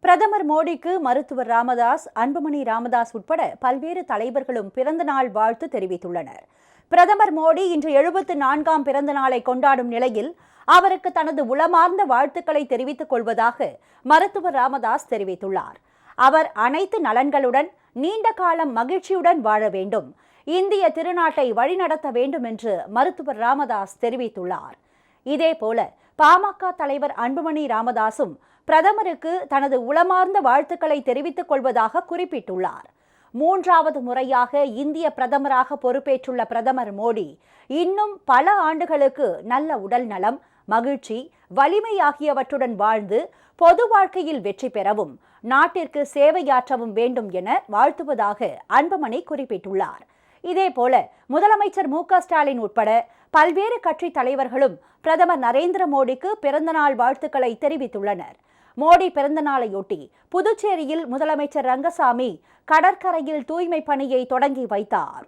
பிரதமர் மோடிக்கு மருத்துவர் ராமதாஸ் அன்புமணி ராமதாஸ் உட்பட பல்வேறு தலைவர்களும் பிறந்தநாள் வாழ்த்து தெரிவித்துள்ளனர். பிரதமர் மோடி இன்று எழுபத்து நான்காம் பிறந்த நாளை கொண்டாடும் நிலையில் அவருக்கு தனது உளமார்ந்த வாழ்த்துக்களை தெரிவித்துக் கொள்வதாக மருத்துவர் ராமதாஸ் தெரிவித்துள்ளார். அவர் அனைத்து நலன்களுடன் நீண்ட காலம் மகிழ்ச்சியுடன் வாழ வேண்டும். இந்திய திருநாட்டை வழிநடத்த வேண்டும் என்று மருத்துவர் ராமதாஸ் தெரிவித்துள்ளார். இதேபோல பாமக தலைவர் அன்புமணி ராமதாசும் பிரதமருக்கு தனது உளமார்ந்த வாழ்த்துக்களை தெரிவித்துக் கொள்வதாக குறிப்பிட்டுள்ளார். மூன்றாவது முறையாக இந்திய பிரதமராக பொறுப்பேற்றுள்ள பிரதமர் மோடி இன்னும் பல ஆண்டுகளுக்கு நல்ல உடல் நலம் மகிழ்ச்சி வலிமை ஆகியவற்றுடன் வாழ்ந்து பொது வாழ்க்கையில் வெற்றி பெறவும் நாட்டிற்கு சேவையாற்றவும் வேண்டும் என வாழ்த்துவதாக அன்புமணி குறிப்பிட்டுள்ளார். இதேபோல முதலமைச்சர் மு க ஸ்டாலின் உட்பட பல்வேறு கட்சி தலைவர்களும் பிரதமர் நரேந்திர மோடிக்கு பிறந்தநாள் வாழ்த்துக்களை தெரிவித்துள்ளனர். மோடி பிறந்தநாளையொட்டி புதுச்சேரியில் முதலமைச்சர் ரங்கசாமி கடற்கரையில் தூய்மை பணியை தொடங்கி வைத்தார்.